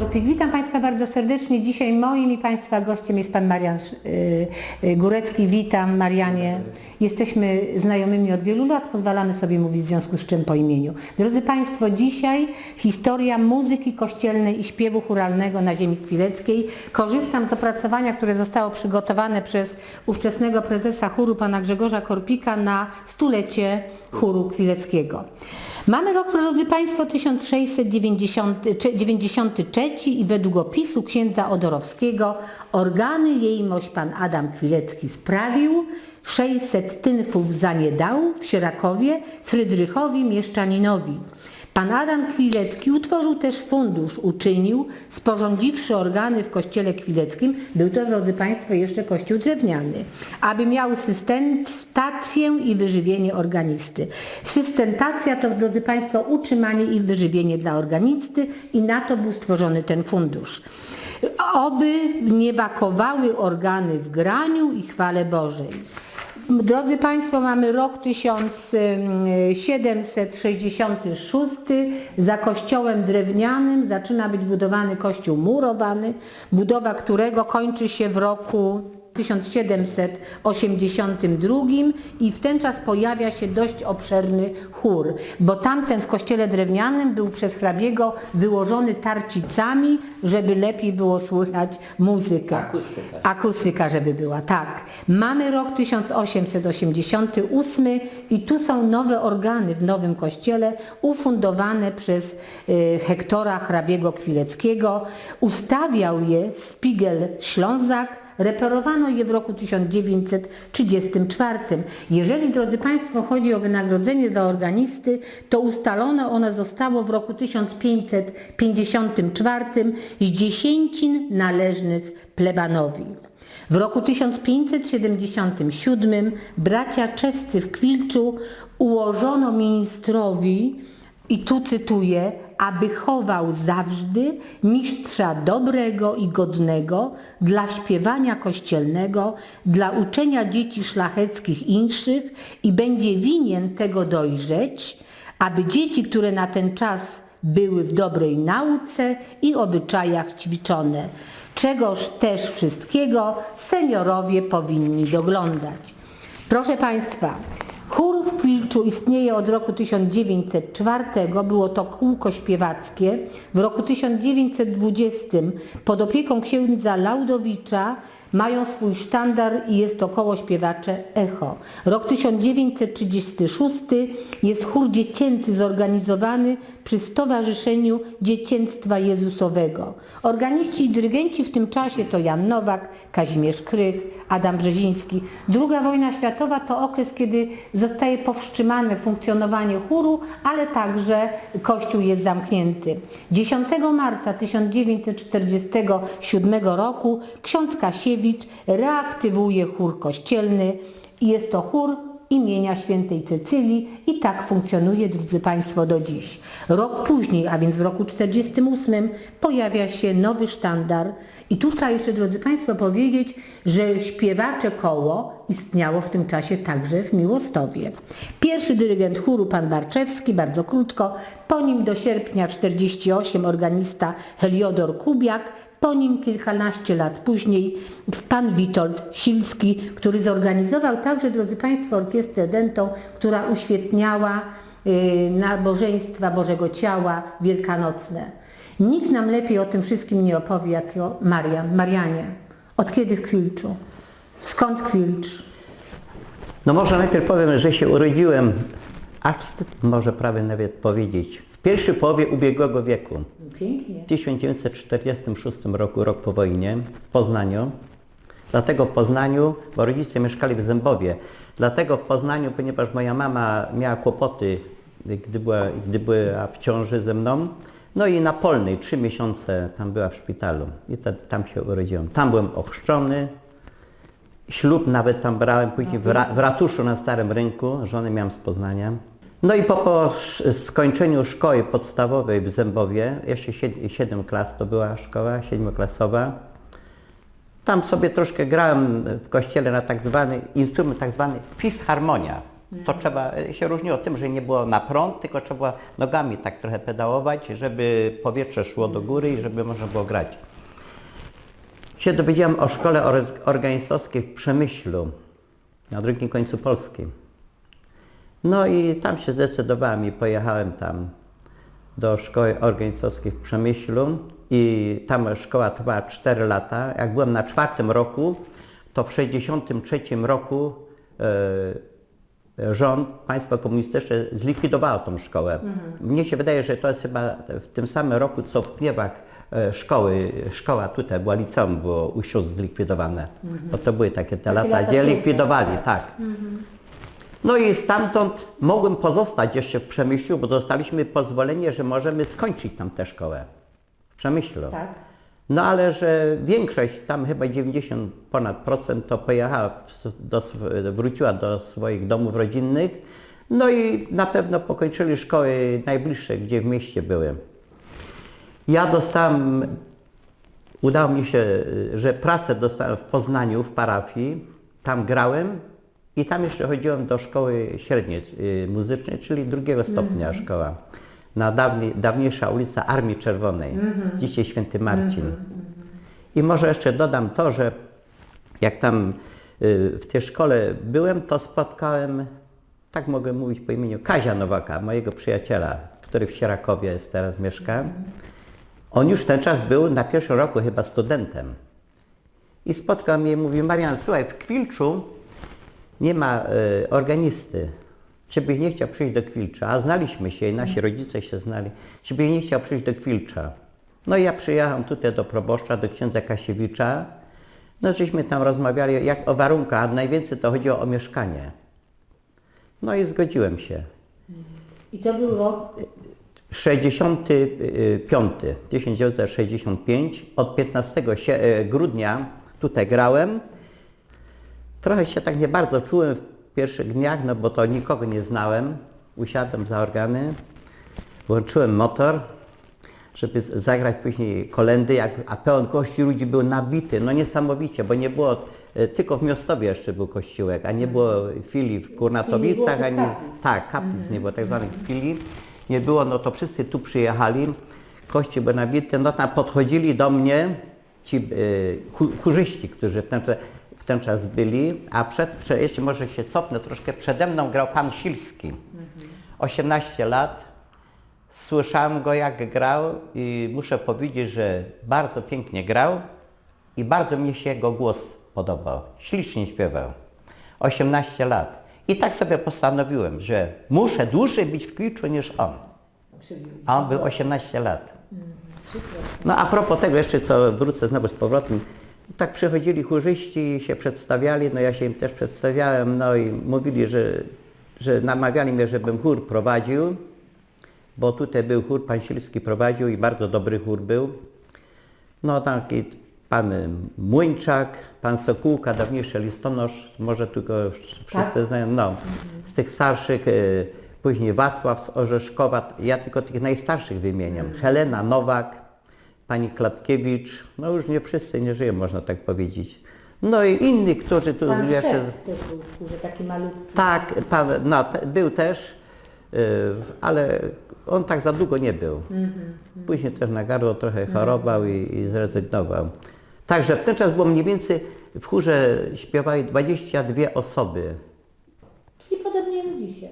Korpik. Witam Państwa bardzo serdecznie. Dzisiaj moim i Państwa gościem jest Pan Marian y, y, Górecki. Witam Marianie. Jesteśmy znajomymi od wielu lat, pozwalamy sobie mówić w związku z czym po imieniu. Drodzy Państwo, dzisiaj historia muzyki kościelnej i śpiewu churalnego na ziemi kwileckiej. Korzystam z opracowania, które zostało przygotowane przez ówczesnego prezesa chóru pana Grzegorza Korpika na stulecie chóru kwileckiego. Mamy rok, drodzy Państwo, 1693 i według opisu księdza Odorowskiego organy jejmość pan Adam Kwilecki sprawił, 600 tynfów zaniedał w Sierakowie Frydrychowi Mieszczaninowi. Pan Adam Kwilecki utworzył też fundusz, uczynił, sporządziwszy organy w kościele kwileckim, był to, drodzy Państwo, jeszcze kościół drewniany, aby miał systentację i wyżywienie organisty. Systentacja to, drodzy Państwo, utrzymanie i wyżywienie dla organisty i na to był stworzony ten fundusz. Oby nie wakowały organy w graniu i chwale Bożej. Drodzy Państwo, mamy rok 1766. Za kościołem drewnianym zaczyna być budowany kościół murowany, budowa którego kończy się w roku 1782 i w ten czas pojawia się dość obszerny chór, bo tamten w kościele drewnianym był przez hrabiego wyłożony tarcicami, żeby lepiej było słychać muzykę. Akustyka. Akustyka, żeby była, tak. Mamy rok 1888 i tu są nowe organy w nowym kościele ufundowane przez y, Hektora hrabiego Kwileckiego. Ustawiał je Spiegel Ślązak, Reperowano je w roku 1934. Jeżeli, drodzy Państwo, chodzi o wynagrodzenie dla organisty, to ustalone ono zostało w roku 1554 z dziesięcin należnych plebanowi. W roku 1577 bracia czescy w Kwilczu ułożono ministrowi i tu cytuję, aby chował zawsze mistrza dobrego i godnego dla śpiewania kościelnego, dla uczenia dzieci szlacheckich inszych i będzie winien tego dojrzeć, aby dzieci, które na ten czas były w dobrej nauce i obyczajach ćwiczone, czegoż też wszystkiego seniorowie powinni doglądać. Proszę Państwa, Chór w Kwilczu istnieje od roku 1904, było to kółko śpiewackie. W roku 1920 pod opieką księdza Laudowicza mają swój sztandar i jest to koło śpiewacze Echo. Rok 1936 jest chór dziecięcy zorganizowany przy Stowarzyszeniu Dziecięctwa Jezusowego. Organiści i dyrygenci w tym czasie to Jan Nowak, Kazimierz Krych, Adam Brzeziński. Druga wojna światowa to okres, kiedy zostaje powstrzymane funkcjonowanie chóru, ale także kościół jest zamknięty. 10 marca 1947 roku ksiądz Kasiewicz reaktywuje chór kościelny i jest to chór imienia świętej Cecylii i tak funkcjonuje, drodzy Państwo, do dziś. Rok później, a więc w roku 48 pojawia się nowy sztandar i tu trzeba jeszcze, drodzy Państwo, powiedzieć, że śpiewacze koło istniało w tym czasie także w Miłostowie. Pierwszy dyrygent chóru, pan Barczewski, bardzo krótko, po nim do sierpnia 48 organista Heliodor Kubiak, po nim kilkanaście lat później pan Witold Silski, który zorganizował także, drodzy Państwo, orkiestrę dentą, która uświetniała y, nabożeństwa Bożego Ciała wielkanocne. Nikt nam lepiej o tym wszystkim nie opowie jak o Marian. Marianie, od kiedy w Kwilczu? Skąd Kwilcz? No może najpierw powiem, że się urodziłem, aż wstyd może prawie nawet powiedzieć, pierwszej połowie ubiegłego wieku. Pięknie. W 1946 roku, rok po wojnie, w Poznaniu. Dlatego w Poznaniu, bo rodzice mieszkali w Zębowie. Dlatego w Poznaniu, ponieważ moja mama miała kłopoty, gdy była, gdy była w ciąży ze mną. No i na Polnej, trzy miesiące tam była w szpitalu i ta, tam się urodziłem. Tam byłem ochrzczony, Ślub nawet tam brałem później w, ra, w ratuszu na Starym Rynku, żonę miałem z Poznania. No i po, po skończeniu szkoły podstawowej w Zębowie, jeszcze 7 klas to była szkoła, siedmioklasowa, tam sobie troszkę grałem w kościele na tak zwany instrument, tak zwany fisharmonia. To trzeba, się różniło tym, że nie było na prąd, tylko trzeba nogami tak trochę pedałować, żeby powietrze szło do góry i żeby można było grać. Się dowiedziałem o szkole or- organistowskiej w Przemyślu, na drugim końcu Polski. No i tam się zdecydowałem i pojechałem tam do szkoły organistowskiej w Przemyślu i tam szkoła trwała 4 lata. Jak byłem na czwartym roku, to w 1963 roku e, rząd, państwo komunistyczne zlikwidowało tą szkołę. Mnie się wydaje, że to jest chyba w tym samym roku, co w Pniewach e, szkoły, szkoła tutaj była liceum, było u sióstr zlikwidowane. Bo to były takie te lata, lata gdzie likwidowali, tak. No i stamtąd mogłem pozostać jeszcze w Przemyślu, bo dostaliśmy pozwolenie, że możemy skończyć tam tę szkołę. W Przemyślu. Tak. No ale że większość, tam chyba 90 ponad procent, to pojechała, do, wróciła do swoich domów rodzinnych. No i na pewno pokończyli szkoły najbliższe, gdzie w mieście były. Ja dostałem, udało mi się, y, że pracę dostałem w Poznaniu, w parafii. Tam grałem i tam jeszcze chodziłem do szkoły średniej y, muzycznej, czyli drugiego stopnia szkoła. Na dawniej, dawniejsza ulica Armii Czerwonej, dzisiaj Święty Marcin. I może jeszcze dodam to, że jak tam y, w tej szkole byłem, to spotkałem, tak mogę mówić po imieniu, Kazia Nowaka, mojego przyjaciela, który w Sierakowie jest teraz mieszka. On już ten czas był na pierwszym roku chyba studentem. I spotkał mnie i mówi, Marian, słuchaj, w Kwilczu nie ma y, organisty. Czy byś nie chciał przyjść do Kwilcza? A znaliśmy się i nasi rodzice się znali. Czy byś nie chciał przyjść do Kwilcza? No i ja przyjechałem tutaj do proboszcza, do księdza Kasiewicza. No żeśmy tam rozmawiali jak o warunkach, a najwięcej to chodziło o mieszkanie. No i zgodziłem się. I to był rok 65, 1965, od 15 sie- e, grudnia tutaj grałem. Trochę się tak nie bardzo czułem w pierwszych dniach, no bo to nikogo nie znałem. Usiadłem za organy, włączyłem motor, żeby zagrać później kolendy, jak, a pełen kości ludzi był nabity, no niesamowicie, bo nie było, e, tylko w Miostowie jeszcze był kościółek, a nie było filii w Kurnatowicach, ani, kaplic. tak, kaplic nie było, tak zwanych filii nie było, no to wszyscy tu przyjechali, kości były nabite, no tam podchodzili do mnie ci y, chu- chórzyści, którzy w ten, czas- w ten czas byli, a przed, prze, jeszcze może się cofnę troszkę, przede mną grał pan Silski, 18 lat, słyszałem go jak grał i muszę powiedzieć, że bardzo pięknie grał i bardzo mi się jego głos podobał, ślicznie śpiewał, 18 lat. I tak sobie postanowiłem, że muszę dłużej być w Kwiczu niż on. A on był 18 lat. No a propos tego jeszcze, co wrócę znowu z powrotem. Tak przychodzili chórzyści, się przedstawiali, no ja się im też przedstawiałem, no i mówili, że, że namawiali mnie, żebym chór prowadził, bo tutaj był chór, pan Silski prowadził i bardzo dobry chór był. No taki pan Młyńczak, pan Sokółka, dawniejszy listonosz, może tylko wszyscy Tak? znają, no. Z tych starszych, e, później Wacław z Orzeszkowa, ja tylko tych najstarszych wymieniam. Helena Nowak, pani Klatkiewicz, no już nie wszyscy nie żyją, można tak powiedzieć. No i inni, którzy tu Pan jeszcze... Też był chórze, taki malutki. Tak, pan, no, był też, y, ale on tak za długo nie był. Później też na gardło trochę chorował i, i zrezygnował. Także w ten czas było mniej więcej, w chórze śpiewały 22 osoby. Czyli podobnie jak dzisiaj.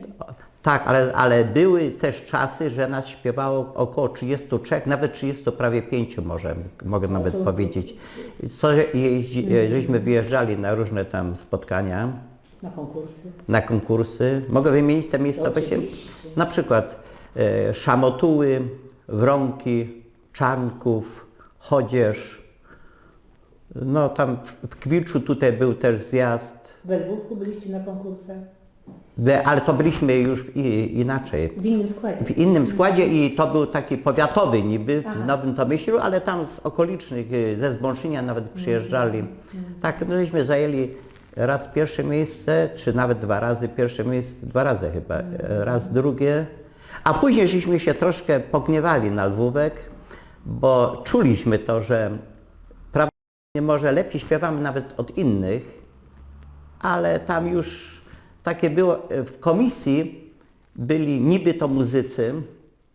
Tak, ale, ale były też czasy, że nas śpiewało około 33, nawet 30, prawie 5 może, mogę nawet już powiedzieć. Co jeździ, żeśmy wyjeżdżali na różne tam spotkania. Na konkursy. na konkursy. Mogę wymienić te miejscowości? Na przykład e, Szamotuły, Wronki, Czarnków, Chodzież. No tam w Kwilczu tutaj był też zjazd, W Lwówku byliście na konkursach? Ale to byliśmy już inaczej. W innym składzie. W innym składzie i to był taki powiatowy niby Aha. w Nowym Tomyślu, ale tam z okolicznych, y, ze Zbąszynia nawet przyjeżdżali. Tak, no żeśmy zajęli raz pierwsze miejsce, czy nawet dwa razy pierwsze miejsce, dwa razy chyba, e, raz drugie. A później żeśmy się troszkę pogniewali na Lwówek, bo czuliśmy to, że prawdopodobnie może lepiej śpiewamy nawet od innych, ale tam już takie było, e, w komisji byli niby to muzycy,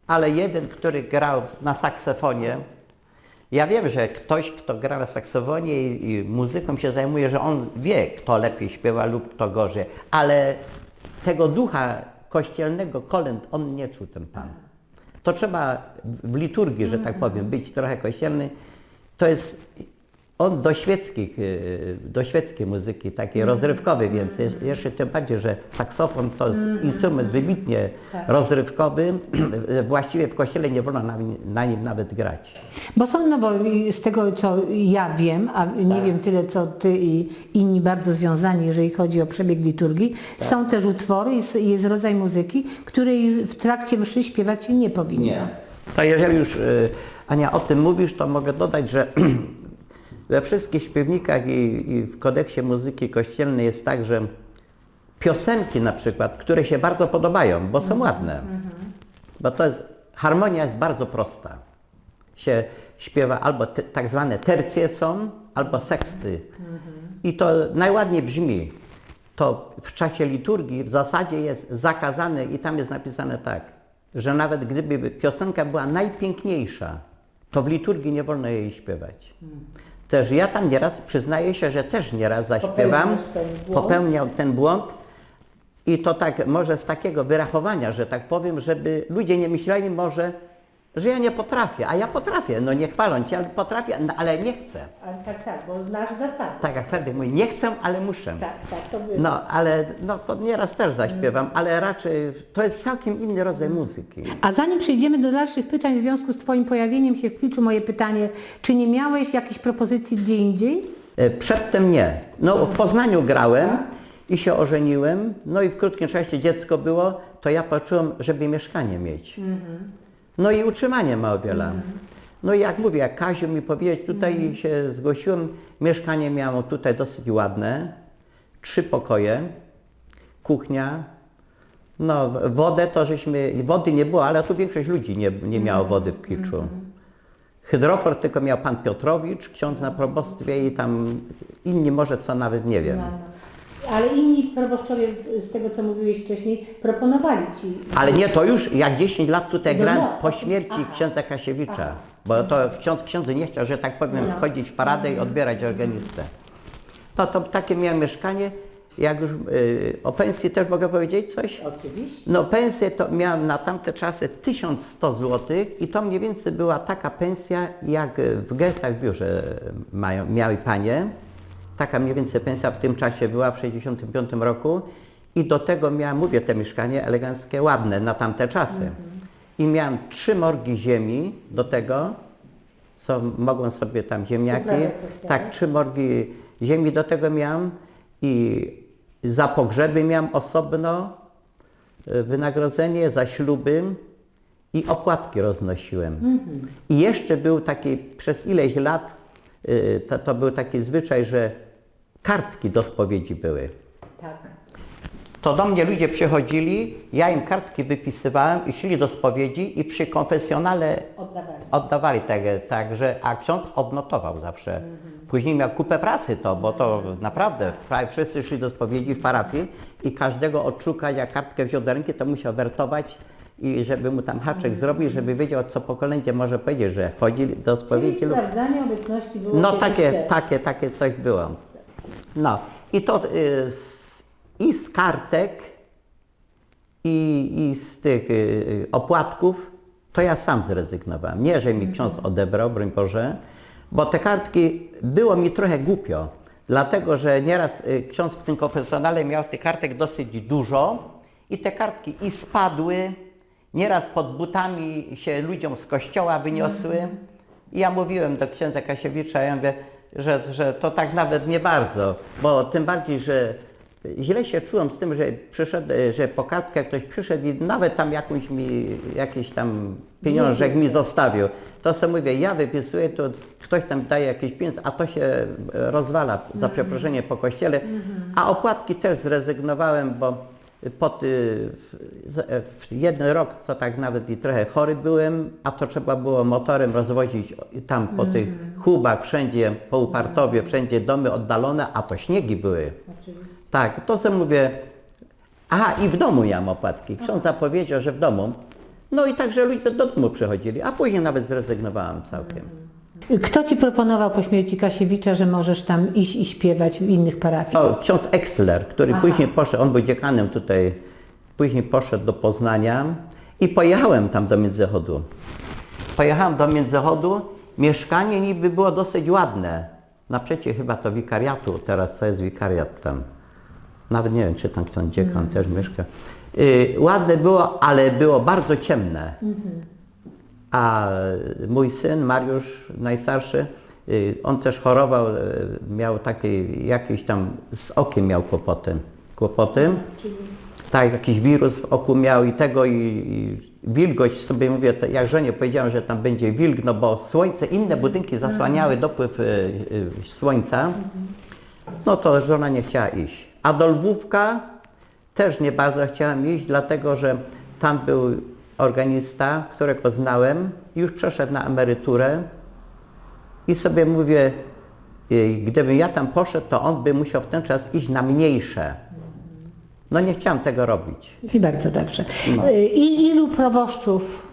ale jeden, który grał na saksofonie, ja wiem, że ktoś, kto gra na saksofonie i, i muzyką się zajmuje, że on wie, kto lepiej śpiewa lub kto gorzej, ale tego ducha kościelnego kolęd on nie czuł, ten pan. To trzeba w liturgii, że tak powiem, być trochę kościelny. To jest on do świeckich, y, do świeckiej muzyki, takiej rozrywkowej, więc je- jeszcze tym bardziej, że saksofon to jest instrument wybitnie rozrywkowy. Właściwie w kościele nie wolno na, na nim nawet grać. Bo są, no bo z tego co ja wiem, a nie Tak. wiem tyle co ty i inni bardzo związani, jeżeli chodzi o przebieg liturgii, Tak. są też utwory, jest, jest rodzaj muzyki, której w trakcie mszy śpiewać się nie powinno. To jeżeli już y, Ania o tym mówisz, to mogę dodać, że we wszystkich śpiewnikach i, i w kodeksie muzyki kościelnej jest tak, że piosenki na przykład, które się bardzo podobają, bo są ładne, bo to jest, harmonia jest bardzo prosta. Się śpiewa albo te, tak zwane tercje są, albo seksty. I to najładniej brzmi. To w czasie liturgii w zasadzie jest zakazane i tam jest napisane tak, że nawet gdyby piosenka była najpiękniejsza, to w liturgii nie wolno jej śpiewać. Też ja tam nieraz przyznaję się, że też nieraz zaśpiewam, ten popełniał ten błąd i to tak może z takiego wyrachowania, że tak powiem, żeby ludzie nie myśleli może, że ja nie potrafię, a ja potrafię, no nie chwalą cię, ale potrafię, no, ale nie chcę. Ale tak, tak, bo znasz zasady. Tak jak Fredek mówi, nie chcę, ale muszę. Tak, tak, to było. No, ale no, to nieraz też zaśpiewam, ale raczej to jest całkiem inny rodzaj muzyki. A zanim przejdziemy do dalszych pytań w związku z Twoim pojawieniem się w Kwiczu, moje pytanie, czy nie miałeś jakichś propozycji gdzie indziej? E, Przedtem nie. No, w Poznaniu grałem i się ożeniłem, no i w krótkim czasie dziecko było, to ja poczułem, żeby mieszkanie mieć. No i utrzymanie Małbiela. No i jak mówię, jak Kaziu mi powiedzieć, tutaj się zgłosiłem, mieszkanie miało tutaj dosyć ładne, trzy pokoje, kuchnia, no wodę to żeśmy, wody nie było, ale tu większość ludzi nie, nie miało wody w Kwiczu. Hydrofor tylko miał pan Piotrowicz, ksiądz na probostwie i tam inni może co nawet nie wiem. Ale inni proboszczowie, z tego co mówiłeś wcześniej, proponowali Ci. Ale nie, to już jak 10 lat tutaj No, grałem no. po śmierci Aha. księdza Kasiewicza, bo to ksiądz księdzu nie chciał, że tak powiem, No. wchodzić w paradę i odbierać organistę. To, to takie miałem mieszkanie, jak już y, o pensji też mogę powiedzieć coś? Oczywiście. No pensję to miałem na tamte czasy 1100 zł i to mniej więcej była taka pensja jak w Gesach w biurze mają, miały panie. Taka mniej więcej pensja w tym czasie była w 65 roku i do tego miałem, mówię, te mieszkanie eleganckie, ładne na tamte czasy. I miałem trzy morgi ziemi do tego, co mogłem sobie tam ziemniaki. Chciałeś. Tak, trzy morgi ziemi do tego miałem i za pogrzeby miałem osobno e, wynagrodzenie, za śluby i opłatki roznosiłem. I jeszcze był taki, przez ileś lat, y, to, to był taki zwyczaj, że kartki do spowiedzi były. Tak. To do mnie ludzie przychodzili, ja im kartki wypisywałem i szli do spowiedzi i przy konfesjonale Oddawali. oddawali tak, także, a ksiądz odnotował zawsze. Później miał kupę pracy to, bo to naprawdę prawie wszyscy szli do spowiedzi w parafii i każdego odszukać, jak kartkę wziął do ręki, to musiał wertować i żeby mu tam haczek zrobić, żeby wiedział, co po kolędzie może powiedzieć, że chodzi do Czyli spowiedzi lub... sprawdzanie obecności było No takie, takie, takie coś było. No i to y, z, i z kartek i, i z tych y, opłatków to ja sam zrezygnowałem. Nie, że mi ksiądz odebrał, broń Boże, bo te kartki było mi trochę głupio, dlatego że nieraz y, ksiądz w tym konfesjonale miał tych kartek dosyć dużo i te kartki i spadły, nieraz pod butami się ludziom z kościoła wyniosły. I ja mówiłem do księdza Kasiewicza, ja mówię, że, że to tak nawet nie bardzo, bo tym bardziej, że źle się czułem z tym, że przyszedł, że po kartkę ktoś przyszedł i nawet tam jakąś mi, jakiś tam pieniążek mi zostawił. To sobie mówię, ja wypisuję, to ktoś tam daje jakieś pieniądze, a to się rozwala, za przeproszenie, po kościele. A opłatki też zrezygnowałem, bo pod, y, w, w jeden rok, co tak nawet i trochę chory byłem, a to trzeba było motorem rozwozić tam po tych hubach, wszędzie po Upartowie, wszędzie domy oddalone, a to śniegi były. Oczywiście. Tak, to sobie mówię, A, i w domu miałem opłatki. Ksiądz zapowiedział, że w domu. No i także ludzie do domu przychodzili, a później nawet zrezygnowałem całkiem. Kto ci proponował po śmierci Kasiewicza, że możesz tam iść i śpiewać w innych parafiach? O, ksiądz Exler, który później poszedł, on był dziekanem tutaj, później poszedł do Poznania i pojechałem tam do Międzychodu. Pojechałem do Międzychodu, mieszkanie niby było dosyć ładne. Naprzeciw chyba to wikariatu, teraz co jest wikariat tam. Nawet nie wiem, czy tam ksiądz dziekan też mieszka. Y, ładne było, ale było bardzo ciemne. A mój syn, Mariusz, najstarszy, y, on też chorował, y, miał takie, jakieś tam, z okiem miał kłopoty. Kłopoty. Tak, jakiś wirus w oku miał i tego i, i wilgoć sobie mówię, jak żonie powiedziałem, że tam będzie wilk, no bo słońce, inne budynki zasłaniały dopływ y, y, słońca, no to żona nie chciała iść. A do Lwówka też nie bardzo chciałem iść, dlatego że tam był organista, którego znałem, już przeszedł na emeryturę i sobie mówię, gdybym ja tam poszedł, to on by musiał w ten czas iść na mniejsze. No nie chciałem tego robić. I bardzo dobrze. Y, I ilu proboszczów,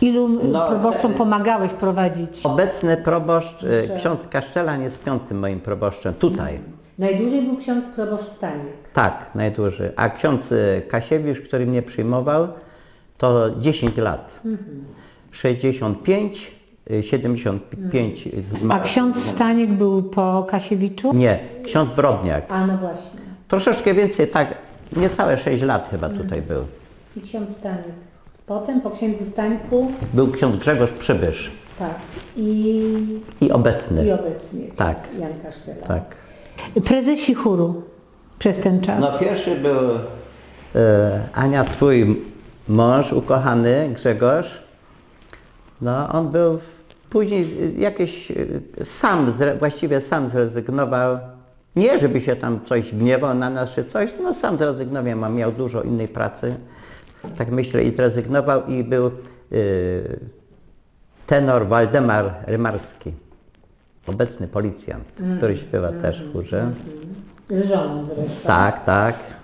ilu No, proboszczom e- pomagałeś prowadzić? Obecny proboszcz, y, ksiądz Kaszczelan jest piątym moim proboszczem tutaj. Najdłużej był ksiądz proboszcz Staniek. Tak, najdłużej. A ksiądz y, Kasiewicz, który mnie przyjmował, to 10 lat. 65, y, 75 A zmarł. ksiądz Staniek był po Kasiewiczu? Nie, ksiądz Brodniak. A no właśnie. Troszeczkę więcej, tak, niecałe 6 lat chyba tutaj był. I ksiądz Staniek. Potem po księdzu Stańku, Był ksiądz Grzegorz Przybysz tak. I, i obecny. i obecnie ksiądz Tak. Jan Kasztela. Tak. Prezesi chóru przez ten czas. No pierwszy był e, Ania, twój mąż ukochany, Grzegorz. No on był, później jakieś e, sam, właściwie sam zrezygnował. Nie, żeby się tam coś gniewał na nas czy coś, no sam zrezygnował, miał dużo innej pracy. Tak myślę i zrezygnował i był e, tenor Waldemar Rymarski, obecny policjant, który śpiewa też w chórze. Z żoną zresztą. Tak, tak.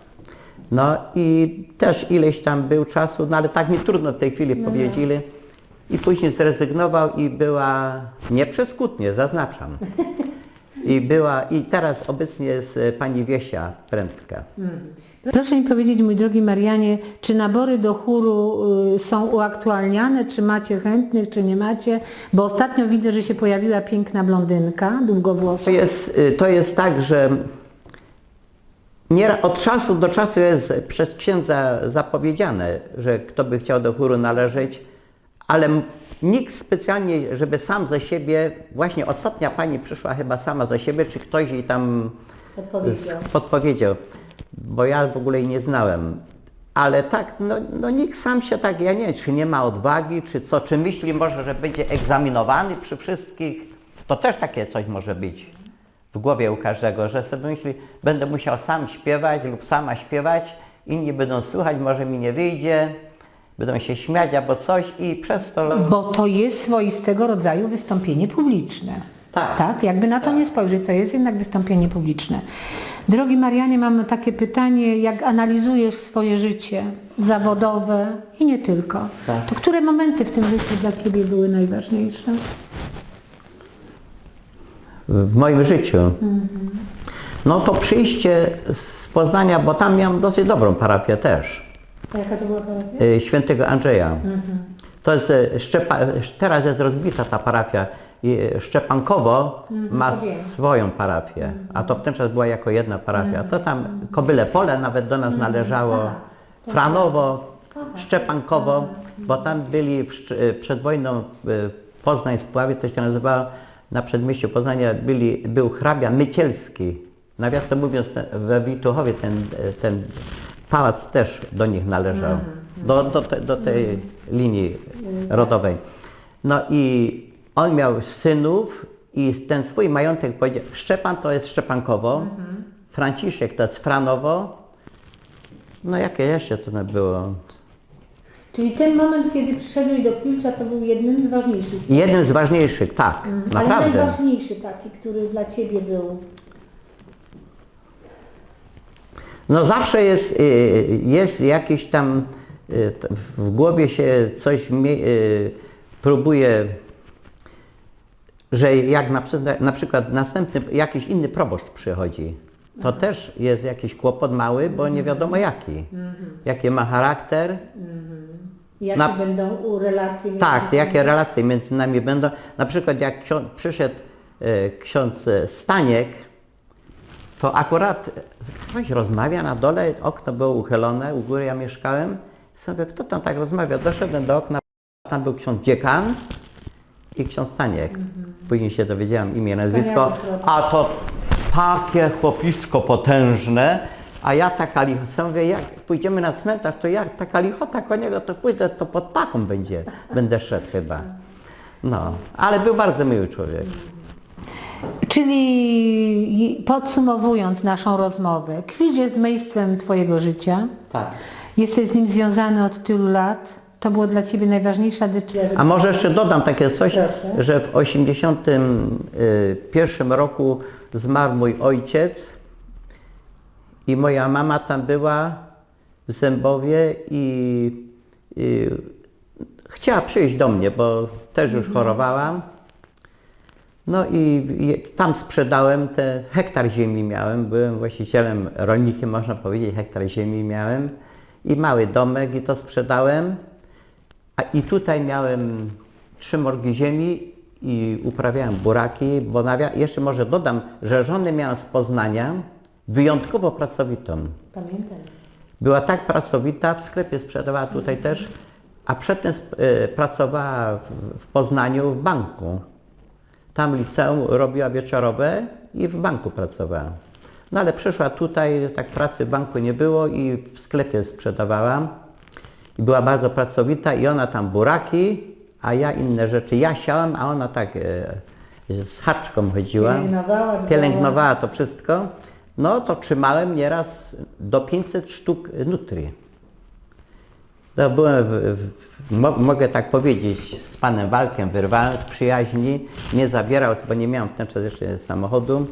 No i też ileś tam był czasu, no ale tak mi trudno w tej chwili powiedzieć ile. I później zrezygnował i była, nie przeskutnie, zaznaczam. I była, i teraz obecnie jest pani Wiesia Prędka. Proszę mi powiedzieć, mój drogi Marianie, czy nabory do chóru y, są uaktualniane, czy macie chętnych, czy nie macie? Bo ostatnio widzę, że się pojawiła piękna blondynka, długowłosa. To jest, y, to jest tak, że nie, od czasu do czasu jest przez księdza zapowiedziane, że kto by chciał do chóru należeć, ale nikt specjalnie, żeby sam ze siebie, właśnie ostatnia pani przyszła chyba sama ze siebie, czy ktoś jej tam Podpowiedział. podpowiedział, bo ja w ogóle jej nie znałem. Ale tak, no, no nikt sam się tak, ja nie wiem, czy nie ma odwagi, czy co, czy myśli może, że będzie egzaminowany przy wszystkich. To też takie coś może być w głowie u każdego, że sobie myśli, będę musiał sam śpiewać lub sama śpiewać, inni będą słuchać, może mi nie wyjdzie, będą się śmiać albo coś i przez to... Bo to jest swoistego rodzaju wystąpienie publiczne. Tak. Tak, jakby na to nie spojrzeć, to jest jednak wystąpienie publiczne. Drogi Marianie, mam takie pytanie, jak analizujesz swoje życie zawodowe i nie tylko, Tak. to które momenty w tym życiu dla Ciebie były najważniejsze? W moim życiu. No to przyjście z Poznania, bo tam miałem dosyć dobrą parafię też, A jaka to była parafia? y, świętego Andrzeja. To jest y, Szczepa, teraz jest rozbita ta parafia. I Szczepankowo ma to wiem. swoją parafię, a to w ten czas była jako jedna parafia. To tam Kobyle Pole nawet do nas należało, Franowo, Szczepankowo, bo tam byli y, przed wojną y, Poznań Spławie, to się nazywało, na przedmieściu Poznania byli, był hrabia Mycielski. Nawiasem mówiąc, ten, we Wituchowie ten, ten pałac też do nich należał, do, do, te, do tej linii rodowej. No i on miał synów i ten swój majątek powiedział, Szczepan to jest Szczepankowo, Franciszek to jest Franowo, no jakie jeszcze to było? Czyli ten moment, kiedy przyszedłeś do Pilcza, to był jednym z ważniejszych. Jeden z ważniejszych, tak, Ale naprawdę. najważniejszy taki, który dla Ciebie był. No zawsze jest, y, jest jakieś tam, y, w głowie się coś y, próbuje, że jak na, na przykład następny, jakiś inny proboszcz przychodzi, to też jest jakiś kłopot mały, bo nie wiadomo jaki. Jaki ma charakter, Jakie Na- będą u relacje między tak, jakie relacje między nami będą. Na przykład jak ksią- przyszedł e, ksiądz e, Staniek, to akurat ktoś rozmawia na dole, okno było uchylone, u góry ja mieszkałem. Sobie, kto tam tak rozmawia? Doszedłem do okna, tam był ksiądz dziekan i ksiądz Staniek. Później się dowiedziałem imię, nazwisko. A to takie chłopisko potężne, a ja taka lichota, mówię, jak pójdziemy na cmentarz, to jak taka lichota koniego, to pójdę, to pod paką będzie, będę szedł chyba. No, ale był bardzo miły człowiek. Czyli podsumowując naszą rozmowę, Kwicz jest miejscem Twojego życia. Tak. Jesteś z nim związany od tylu lat. To było dla Ciebie najważniejsza decyzja. A może jeszcze dodam takie coś, Proszę. że w 81 roku zmarł mój ojciec i moja mama tam była w Zębowie i, i chciała przyjść do mnie, bo też już chorowałam. No i, i tam sprzedałem te hektar ziemi miałem, byłem właścicielem, rolnikiem można powiedzieć, hektar ziemi miałem i mały domek i to sprzedałem. A i tutaj miałem trzy morgi ziemi i uprawiałem buraki, bo nawia- jeszcze może dodam, że żonę miałem z Poznania, wyjątkowo pracowitą. Pamiętam. Była tak pracowita, w sklepie sprzedawała tutaj też, a przedtem e, pracowała w, Poznaniu w banku. Tam liceum robiła wieczorowe i w banku pracowała. No ale przyszła tutaj, tak pracy w banku nie było i w sklepie sprzedawała. I była bardzo pracowita i ona tam buraki, a ja inne rzeczy. Ja siałam, a ona tak e, z haczką chodziła. Pielęgnowała. Pielęgnowała to wszystko. No to trzymałem nieraz do 500 sztuk nutri. To byłem, w, w, mo, mogę tak powiedzieć, z panem Walkiem wyrwałem przyjaźni, nie zabierał, bo nie miałem w ten czas jeszcze samochodu,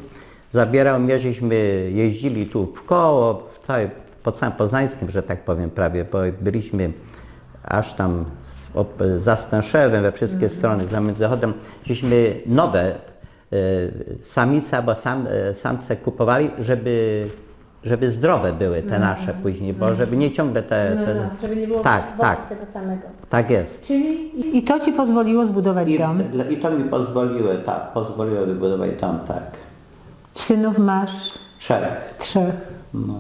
zabierał mnie, żeśmy jeździli tu w koło, w całej, po całym Poznańskim, że tak powiem prawie, bo byliśmy aż tam za Stęszewem, we wszystkie strony, za Międzychodem, żeśmy nowe samice albo sam, e, samce kupowali, żeby, żeby zdrowe były te nasze później, bo żeby nie ciągle te... No, te no, żeby nie było tak, tak, tego samego. tak jest. Czyli i to Ci pozwoliło zbudować I, dom. I to mi pozwoliło, tak, pozwoliło wybudować dom, tak. Synów masz Trzech. trzech. No.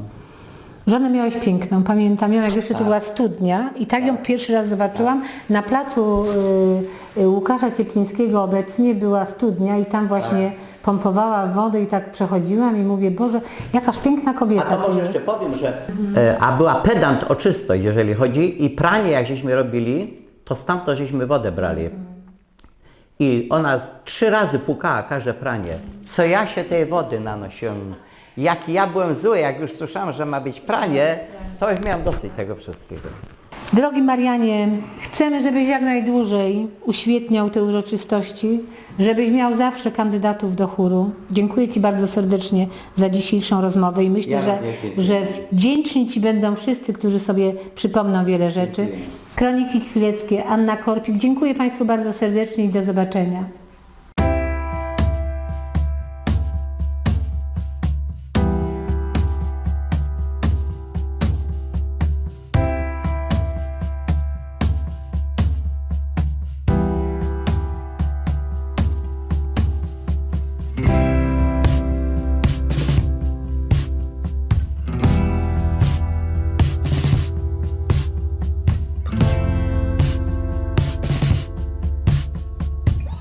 Żonę miałeś piękną, pamiętam ją, jak jeszcze to Tak. była studnia i tak ją pierwszy raz zobaczyłam. Na placu y, y, Łukasza Cieplińskiego obecnie była studnia i tam właśnie Tak. pompowała wodę i tak przechodziłam i mówię, Boże, jakaż piękna A kobieta to to może jeszcze powiem, że e, a była pedant o czystość, jeżeli chodzi i pranie jak żeśmy robili, to stamtąd żeśmy wodę brali. I ona trzy razy pukała każde pranie. Co ja się tej wody nanosiłem. Jak ja byłem zły, jak już słyszałem, że ma być pranie, to już miałem dosyć tego wszystkiego. Drogi Marianie, chcemy, żebyś jak najdłużej uświetniał te uroczystości, żebyś miał zawsze kandydatów do chóru. Dziękuję Ci bardzo serdecznie za dzisiejszą rozmowę i myślę, Ja że, że wdzięczni Ci będą wszyscy, którzy sobie przypomną wiele rzeczy. Kroniki Chwileckie, Anna Korpik. Dziękuję Państwu bardzo serdecznie i do zobaczenia.